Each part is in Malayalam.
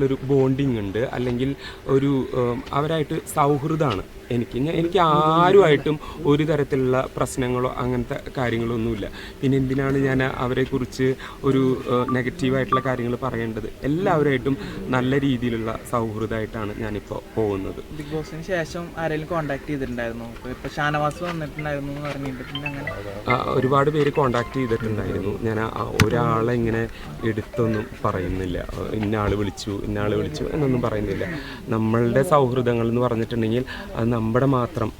ഒരു ബോണ്ടിങ് ഉണ്ട്. അല്ലെങ്കിൽ ഒരു അവരായിട്ട് സൗഹൃദമാണ് എനിക്ക്. എനിക്ക് ആരുമായിട്ടും ഒരു തരത്തിലുള്ള പ്രശ്നങ്ങളോ അങ്ങനത്തെ കാര്യങ്ങളോ ഒന്നുമില്ല പിന്നെ എന്തിനാണ് ഞാൻ അവരെക്കുറിച്ച് ഒരു നെഗറ്റീവായിട്ടുള്ള കാര്യങ്ങൾ പറയേണ്ടത്? എല്ലാവരുമായിട്ടും നല്ല രീതിയിലുള്ള സൗഹൃദമായിട്ടാണ് ഞാനിപ്പോൾ പോകുന്നത്. ബിഗ് ബോസിന് ശേഷം ആരെങ്കിലും കോണ്ടാക്ട് ചെയ്തിട്ടുണ്ടായിരുന്നു? ഷാനവാസ് വന്നിട്ടുണ്ടായിരുന്നു എന്ന് പറഞ്ഞിട്ട് പിന്നെ അങ്ങനെ. ആ, ഒരുപാട് പേര് കോണ്ടാക്ട് ചെയ്തിട്ടുണ്ടായിരുന്നു. ഞാൻ ഒരാളെ ഇങ്ങനെ എടുത്തൊന്നും പറയുന്നില്ല. ഇന്ന ആൾ വിളിച്ചു. ഇന്ന ആൾ വിളിച്ചു എന്നൊന്നും പറയുന്നില്ല. നമ്മളുടെ സൗഹൃദങ്ങൾ എന്ന് പറഞ്ഞിട്ടുണ്ടെങ്കിൽ അത് നമ്മുടെ മാത്രം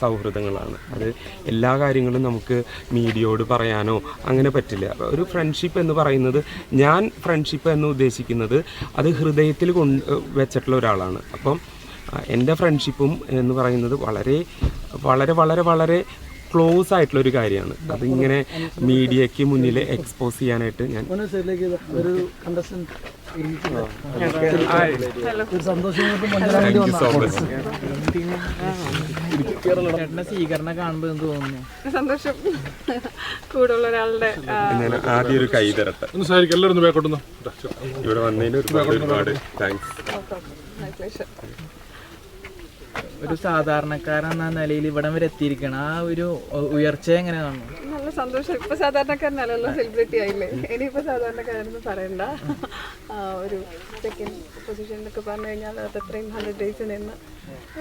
സൗഹൃദങ്ങളാണ്. അത് എല്ലാ കാര്യങ്ങളും നമുക്ക് മീഡിയയോട് പറയാനോ അങ്ങനെ പറ്റില്ല. ഒരു ഫ്രണ്ട്ഷിപ്പ് എന്ന് പറയുന്നത് ഞാൻ ഫ്രണ്ട്ഷിപ്പ് എന്ന് ഉദ്ദേശിക്കുന്നത് അത് ഹൃദയത്തിൽ കൊണ്ട് വെച്ചിട്ടുള്ള ഒരാളാണ്. അപ്പം എന്റെ ഫ്രണ്ട്ഷിപ്പും എന്ന് പറയുന്നത് വളരെ വളരെ വളരെ വളരെ ക്ലോസ് ആയിട്ടുള്ള ഒരു കാര്യമാണ്. അതിങ്ങനെ മീഡിയയ്ക്ക് മുന്നിൽ എക്സ്പോസ് ചെയ്യാനായിട്ട് ഞാൻ ഒരു ഒരു സന്തോഷം ചേട്ടന്റെ സ്വീകരണം കാണുമ്പോൾ എന്ത് തോന്നുന്നു? സന്തോഷം. കൂടുള്ള ഒരാളുടെ ആ, ഞാൻ ആദ്യം ഒരു കൈ തരട്ടെ. ഒന്ന് സാരിക്ക് എല്ലാവരും ബാക്കോട്ടൊന്ന് ഇവിടെ വന്നതിന് ഒരുപാട് ഒരുപാട് താങ്ക്സ്. ഒരു സാധാരണക്കാരൻ എന്ന നിലയിൽ ഇവിടം വരെ എത്തിയിരിക്കണം ആ ഒരു ഉയർച്ച എങ്ങനെ കാണുന്നു നല്ല സന്തോഷം. ഇപ്പൊ സാധാരണക്കാരനല്ലല്ലോ സെലിബ്രിറ്റി ആയില്ലേ? ഇനിയിപ്പോ സാധാരണക്കാരെന്ന് പറയണ്ട. ഒരു സെക്കൻഡ് പൊസിഷൻ എന്നൊക്കെ പറഞ്ഞു കഴിഞ്ഞാൽ അത് അത്രയും ഹൺഡ്രഡ് ഡേയ്സ് നിന്ന്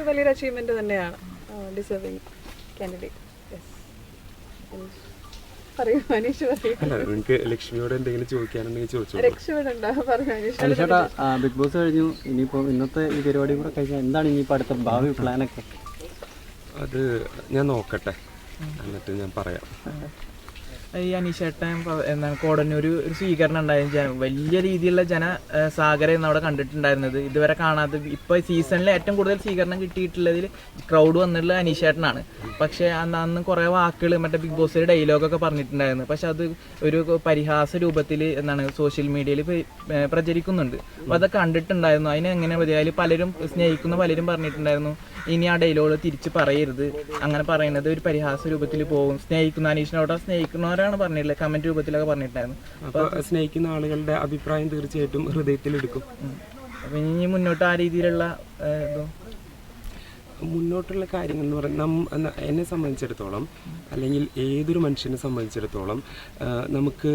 വലിയൊരു അച്ചീവ്മെന്റ് തന്നെയാണ് ഡിസേർവിങ് കാൻഡിഡേറ്റ് യെസ് നിങ്ങൾക്ക് ലക്ഷ്മിയോട് എന്തെങ്കിലും ചോദിക്കാനുണ്ടെങ്കിൽ ചോദിച്ചോളൂ. രക്ഷപ്പെടണ്ട പറഞ്ഞു മനീഷ് ബിഗ് ബോസ് കഴിഞ്ഞു. ഇനിയിപ്പോ ഇന്നത്തെ ഈ പരിപാടി കൂടെ കഴിഞ്ഞാൽ എന്താണ് ഇനിയിപ്പോ അടുത്ത ഭാവി പ്ലാനൊക്കെ അത് ഞാൻ നോക്കട്ടെ. എന്നിട്ട് ഞാൻ പറയാം. ഈ അനീഷേട്ടൻ എന്താണ് കോടന്നൂർ ഒരു സ്വീകരണം ഉണ്ടായിരുന്നു ജന വലിയ രീതിയിലുള്ള ജന സാഗരം അവിടെ കണ്ടിട്ടുണ്ടായിരുന്നത്. ഇതുവരെ കാണാത്ത ഇപ്പൊ സീസണിൽ ഏറ്റവും കൂടുതൽ സ്വീകരണം കിട്ടിയിട്ടുള്ളതിൽ ക്രൗഡ് വന്നിട്ടുള്ള അനീഷേട്ടനാണ്. പക്ഷേ അന്ന് അന്ന് കുറേ വാക്കുകൾ മറ്റേ ബിഗ് ബോസിൽ ഡയലോഗൊക്കെ പറഞ്ഞിട്ടുണ്ടായിരുന്നു. പക്ഷെ അത് ഒരു പരിഹാസ രൂപത്തിൽ എന്താണ് സോഷ്യൽ മീഡിയയിൽ പ്രചരിക്കുന്നുണ്ട്. അപ്പോൾ അതൊക്കെ കണ്ടിട്ടുണ്ടായിരുന്നു. അതിനെ എങ്ങനെ അതിൽ പലരും സ്നേഹിക്കുന്ന പലരും പറഞ്ഞിട്ടുണ്ടായിരുന്നു. ഇനി ആ ഡയലോഗ് തിരിച്ച് പറയരുത്. അങ്ങനെ പറയുന്നത് ഒരു പരിഹാസ രൂപത്തിൽ പോകും. സ്നേഹിക്കുന്ന അനീഷിനോട് സ്നേഹിക്കുന്നവരാണ് പറഞ്ഞിട്ടുള്ളത് കമന്റ് രൂപത്തിലൊക്കെ പറഞ്ഞിട്ടുണ്ടായിരുന്നു. അപ്പോൾ സ്നേഹിക്കുന്ന ആളുകളുടെ അഭിപ്രായം തീർച്ചയായിട്ടും ഹൃദയത്തിലെടുക്കും അപ്പൊ ഇനി മുന്നോട്ട് ആ രീതിയിലുള്ള ഇതും? മുന്നോട്ടുള്ള കാര്യങ്ങൾ എന്ന് പറയുന്നത് എന്നെ സംബന്ധിച്ചിടത്തോളം അല്ലെങ്കിൽ ഏതൊരു മനുഷ്യനെ സംബന്ധിച്ചിടത്തോളം നമുക്ക്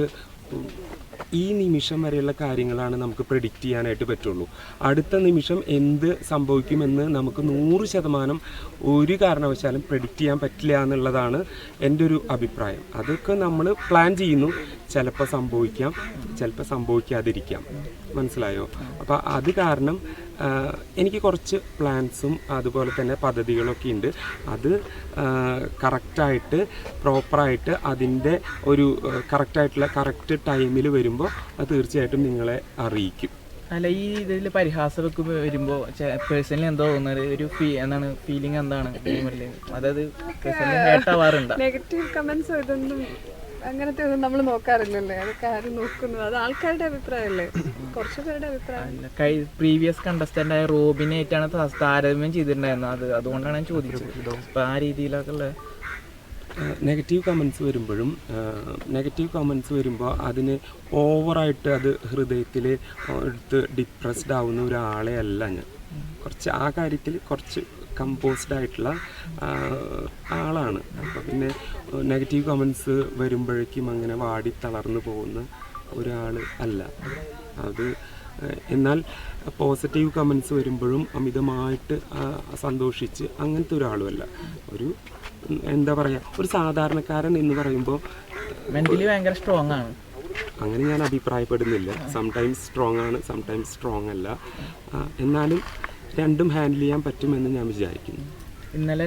ഈ നിമിഷം വരെയുള്ള കാര്യങ്ങളാണ് നമുക്ക് പ്രെഡിക്റ്റ് ചെയ്യാനായിട്ട് പറ്റുള്ളൂ. അടുത്ത നിമിഷം എന്ത് സംഭവിക്കുമെന്ന് നമുക്ക് നൂറ് ശതമാനം ഒരു കാരണവശാലും പ്രെഡിക്റ്റ് ചെയ്യാൻ പറ്റില്ല എന്നുള്ളതാണ് എന്റെ ഒരു അഭിപ്രായം. അതൊക്കെ നമ്മൾ പ്ലാൻ ചെയ്യുന്നു. ചിലപ്പോൾ സംഭവിക്കാം ചിലപ്പോൾ സംഭവിക്കാതിരിക്കാം. മനസ്സിലായോ? അപ്പോൾ അത് കാരണം എനിക്ക് കുറച്ച് പ്ലാൻസും അതുപോലെ തന്നെ പദ്ധതികളൊക്കെ ഉണ്ട്. അത് കറക്റ്റായിട്ട് പ്രോപ്പറായിട്ട് അതിന്റെ ഒരു കറക്റ്റായിട്ടുള്ള കറക്റ്റ് ടൈമിൽ വരുമ്പോൾ അത് തീർച്ചയായിട്ടും നിങ്ങളെ അറിയിക്കും. അല്ല ഈ ഇതിൽ പരിഹാസമൊക്കെ വരുമ്പോൾ പേഴ്സണലി എന്താ തോന്നുന്നത്? ഒരു ഫീ എന്താണ്? ഫീലിംഗ് എന്താണ്? അതായത് നെഗറ്റീവ് കമൻസ് ഇതൊന്നും അങ്ങനത്തെ ഒന്നും നമ്മൾ നോക്കാറില്ലല്ലേ? അതൊക്കെ ആരും നോക്കുന്നു? അത് ആൾക്കാരുടെ അഭിപ്രായമല്ലേ? കുറച്ച് പേരുടെ അഭിപ്രായം പ്രീവിയസ് കണ്ടസ്റ്റന്റ് ആയ റോബിനായിട്ടാണ് താരതമ്യം ചെയ്തിട്ടുണ്ടായിരുന്നത്. അത് അതുകൊണ്ടാണ് ഞാൻ ചോദിച്ചത്. അപ്പൊ ആ രീതിയിലൊക്കെ ഉള്ള നെഗറ്റീവ് കമൻസ് വരുമ്പോഴും നെഗറ്റീവ് കമൻസ് വരുമ്പോൾ അതിന് ഓവറായിട്ട് അത് ഹൃദയത്തിൽ എടുത്ത് ഡിപ്രസ്ഡ് ആവുന്ന ഒരാളെ അല്ല ഞാൻ. കുറച്ച് ആ കാര്യത്തിൽ കുറച്ച് കമ്പോസ്ഡ് ആയിട്ടുള്ള ആളാണ്. അപ്പോൾ പിന്നെ നെഗറ്റീവ് കമൻസ് വരുമ്പോഴേക്കും അങ്ങനെ വാടി തളർന്നു പോകുന്ന ഒരാൾ അല്ല. അത് എന്നാൽ പോസിറ്റീവ് കമൻസ് വരുമ്പോഴും അമിതമായിട്ട് സന്തോഷിച്ച് അങ്ങനത്തെ ഒരാളുമല്ല ഒരു എന്താ പറയുക ഒരു സാധാരണക്കാരൻ എന്ന് പറയുമ്പോൾ മെന്റലി ഭയങ്കര സ്ട്രോങ് ആണ്. അങ്ങനെ ഞാൻ അഭിപ്രായപ്പെടുന്നില്ല. സംടൈംസ് സ്ട്രോങ് ആണ് സംടൈംസ് സ്ട്രോങ് അല്ല. എന്നാലും രണ്ടും ഹാൻഡിൽ ചെയ്യാൻ പറ്റുമെന്ന് ഞാൻ വിചാരിക്കുന്നു. ഇന്നലെ